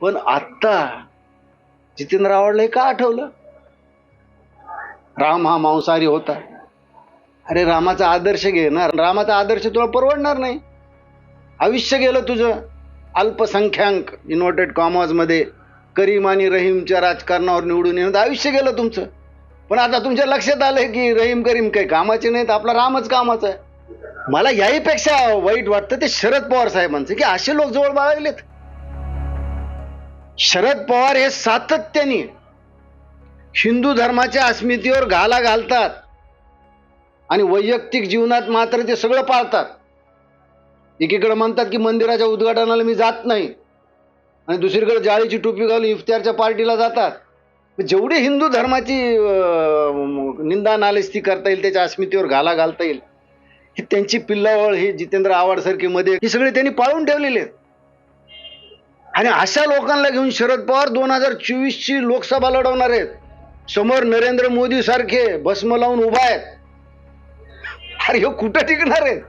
पण आत्ता जितेंद्र आव्हाडला हे का आठवलं? राम हा मांसाहारी होता. अरे रामाचा आदर्श घे ना. रामाचा आदर्श तुला परवडणार नाही. आयुष्य गेलं तुझं. अल्पसंख्याक इन्व्हर्टेड कॉमर्समध्ये करीम आणि रहीमच्या राजकारणावर निवडून येणं. आयुष्य गेलं तुमचं. पण आता तुमच्या लक्षात आलं की रहीम करीम काही कामाचे नाहीत. आपला रामच कामाचा आहे. मला याहीपेक्षा वाईट वाटतं ते शरद पवार साहेबांचं की असे लोक जवळ बाळगलेत. शरद पवार हे सातत्याने हिंदू धर्माच्या अस्मितेवर घाला घालतात आणि वैयक्तिक जीवनात मात्र ते सगळं पाळतात. एकीकडे म्हणतात की मंदिराच्या उद्घाटनाला मी जात नाही आणि दुसरीकडे जाळीची टोपी घालून इफ्तारच्या पार्टीला जातात. जेवढी हिंदू धर्माची निंदा नालिस्ती करता येईल त्याच्या अस्मितेवर घाला घालता येईल ही त्यांची पिल्लावळ ही जितेंद्र आव्हाडसारखी मध्ये ही सगळी त्यांनी पाळून ठेवलेली आहेत. आणि अशा लोकांना घेऊन शरद पवार दोन हजार चोवीस ची लोकसभा लढवणार आहेत. समोर नरेंद्र मोदी सारखे भस्म लावून उभा आहेत. अरे हे कुठं टिकणार आहेत?